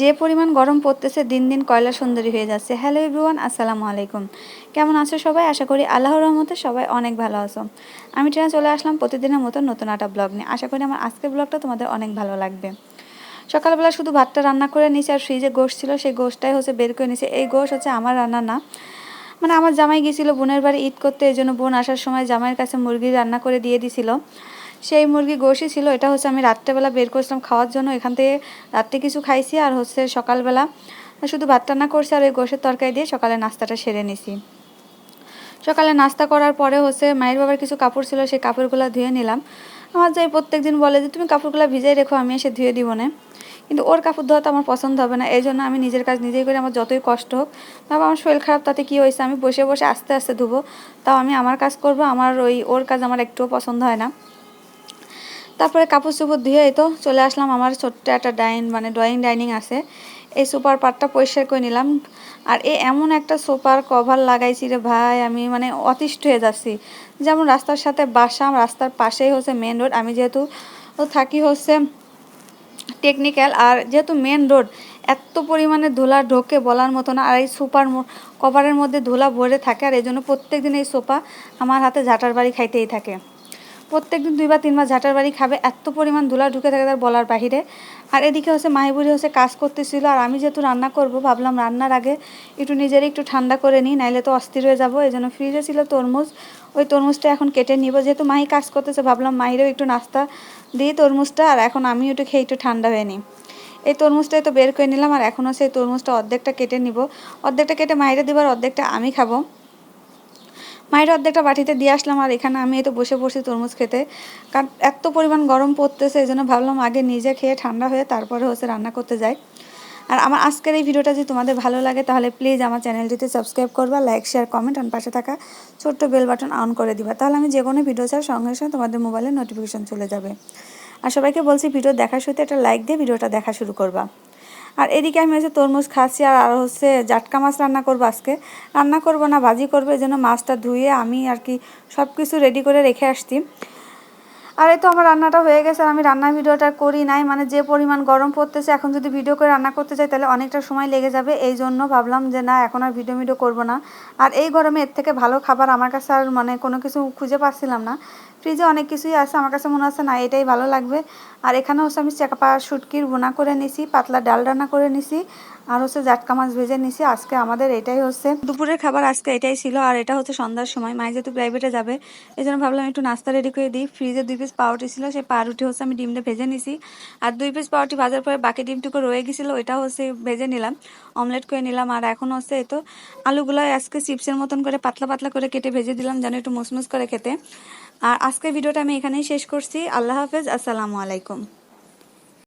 যে পরিমাণ গরম পড়তেছে, দিন দিন কয়লা সুন্দরী হয়ে যাচ্ছে। হ্যালো এভরিওয়ান আসসালামু আলাইকুম। কেমন আছো সবাই? আশা করি আল্লাহর রহমতে সবাই অনেক ভালো আছো। আমি ট্রেনে চলে আসলাম প্রতিদিনের মতো নতুন একটা ব্লগ নিয়ে। আশা করি আমার আজকের ব্লগটা তোমাদের অনেক ভালো লাগবে। সকালবেলা শুধু ভাতটা রান্না করে নিয়েছি আর ফ্রিজে গোশ ছিল, সেই গোশটাই হচ্ছে বের করে নিয়েছি এই গোশ হচ্ছে আমার রান্না না। মানে আমার জামাই গিয়েছিল বোনের বাড়ি ঈদ করতে, এই জন্য বোন আসার সময় জামাইয়ের কাছে মুরগি রান্না করে দিয়ে দিছিল। সেই মুরগি গোশই ছিল, এটা হচ্ছে আমি রাত্রেবেলা বের করছিলাম খাওয়ার জন্য। এখান থেকে রাত্রে কিছু খাইছি আর হচ্ছে সকালবেলা শুধু ভাত রান্না করছি আর ওই গোশের তরকারি দিয়ে সকালে নাস্তাটা সেরে নিছি। সকালে নাস্তা করার পরে হচ্ছে মায়ের বাবার কিছু কাপড় ছিল, সেই কাপড়গুলো ধুয়ে নিলাম। আমার যাই প্রত্যেক দিন বলে যে, তুমি কাপড়গুলো ভিজাই রেখো, আমি এসে ধুয়ে দিব না। কিন্তু ওর কাপড় ধোয়া তো আমার পছন্দ হবে না এই জন্য আমি নিজের কাজ নিজেই করি, আমার যতই কষ্ট হোক। তাও আমার শরীর খারাপ, তাতে কী হয়েছে? আমি বসে বসে আস্তে আস্তে ধুবো, তাও আমি আমার কাজ করব, আমার ওই ওর কাজ আমার একটুও পছন্দ হয় না। তারপরে কাপড় চোপড় ধুয়ে তো চলে আসলাম। আমার ছোট্ট একটা ডাইন মানে ড্রয়িং ডাইনিং আছে। এই সুপার পার্টটা পরিষ্কার করে নিলাম। আর এ এমন একটা সুপার কভার লাগাইছি রে ভাই, আমি মানে অতিষ্ঠ হয়ে যাচ্ছি। যেমন রাস্তার সাথে বাসা, রাস্তার পাশেই হচ্ছে মেন রোড আমি যেহেতু থাকি হচ্ছে টেকনিক্যাল আর যেহেতু মেন রোড এত পরিমাণে ধুলা ঢোকে বলার মতো না। আর এই সুপার কভারের মধ্যে ধুলা ভরে থাকে, আর এই জন্য প্রত্যেক দিন এই সোফা আমার হাতে ঝাঁটার বাড়ি খাইতেই থাকে। প্রত্যেকদিন দুই বা তিনবার ঝাঁটার বাড়ি খাবে, এত পরিমাণ ধুলা ঢুকে থাকে তার বলার বাহিরে। আর এদিকে হচ্ছে মাহিবুরি হচ্ছে কাজ করতেছিল, আর আমি যেহেতু রান্না করব, ভাবলাম রান্নার আগে একটু নিজেরই একটু ঠান্ডা করে নিই, নাইলে তো অস্থির হয়ে যাব এই জন্য ফ্রিজে ছিল তরমুজ। ওই তরমুজটা এখন কেটে নিব, যেহেতু মাহি কাজ করতেছে, ভাবলাম মাহিরেও একটু নাস্তা দিই তরমুজটা, আর এখন আমি একটু খেয়ে একটু ঠান্ডা হয়ে নিই। এই তরমুজটাই তো বের করে নিলাম, আর এখনও সেই তরমুজটা অর্ধেকটা কেটে নিব। অর্ধেকটা কেটে মাহিরে দিবার, অর্ধেকটা আমি খাব। মায়ের অর্ধেকটা বাটিতে দিয়ে আসলাম আর এখানে আমি এই তো বসে পড়ছি তরমুজ খেতে। কারণ এত পরিমাণ গরম পড়তেছে, এই জন্য ভাবলাম আগে নিজে খেয়ে ঠান্ডা হয়ে তারপরে হচ্ছে রান্না করতে যাই। আর আমার আজকের এই ভিডিওটা যদি তোমাদের ভালো লাগে, তাহলে প্লিজ আমার চ্যানেলটিতে সাবস্ক্রাইব করবা লাইক শেয়ার কমেন্ট আর পাশে থাকা ছোট্ট বেল বাটন অন করে দিবা। তাহলে আমি যে কোনো ভিডিও চাই সঙ্গে সঙ্গে তোমাদের মোবাইলে নোটিফিকেশন চলে যাবে। আর সবাইকে বলছি ভিডিও দেখার সাথে একটা লাইক দিয়ে ভিডিওটা দেখা শুরু করবা। আর এদিকে আমি হচ্ছে তরমুজ খাচ্ছি আর আর হচ্ছে জাটকা মাছ রান্না করব আজকে। রান্না করব না, ভাজি করবে যেন মাছটা ধুয়ে আমি আর কি সব কিছু রেডি করে রেখে আসছি। আর এই তো আমার রান্নাটা হয়ে গেছে আর আমি রান্নার ভিডিওটা করি নাই। মানে যে পরিমাণ গরম পড়তেছে, এখন যদি ভিডিও করে রান্না করতে চাই, তাহলে অনেকটা সময় লেগে যাবে। এই জন্য ভাবলাম যে না, এখন আর ভিডিও ভিডিও করব না। আর এই গরমে এর থেকে ভালো খাবার আমার কাছে আর মানে কোনো কিছু খুঁজে পাচ্ছিলাম না। ফ্রিজে অনেক কিছুই আছে, আমার কাছে মনে হচ্ছে না, এটাই ভালো লাগবে। আর এখানে হচ্ছে আমি চাকা শুটকির বোনা করে নিছি, পাতলা ডাল রান্না করে নিছি। আর হচ্ছে জাটকা মাছ ভেজে নিছি। আজকে আমাদের এটাই হচ্ছে। দুপুরের খাবার আজকে এটাই ছিল, আর এটা হচ্ছে সন্ধ্যার সময়। মাই যেহেতু প্রাইভেটে যাবে এই জন্য ভাবলাম একটু নাস্তা রেডি করে দিই। ফ্রিজে দুই পিস পাউরুটি ছিল, সেই পাউরুটি হচ্ছে আমি ডিমটা ভেজে নিছি। আর দুই পিস পাউরুটি ভাজার পরে বাকি ডিমটুকু রয়ে গেছিল ওইটা হচ্ছে ভেজে নিলাম। অমলেট করে নিলাম, আর এখন হচ্ছে এই তো আলুগুলো আজকে চিপসের মতন করে পাতলা পাতলা করে কেটে ভেজে দিলাম, যেন একটু মুসমুস করে খেতে। আর আজকের ভিডিওটা আমি এখানেই শেষ করছি। আল্লাহ হাফেজ, আসসালামু আলাইকুম।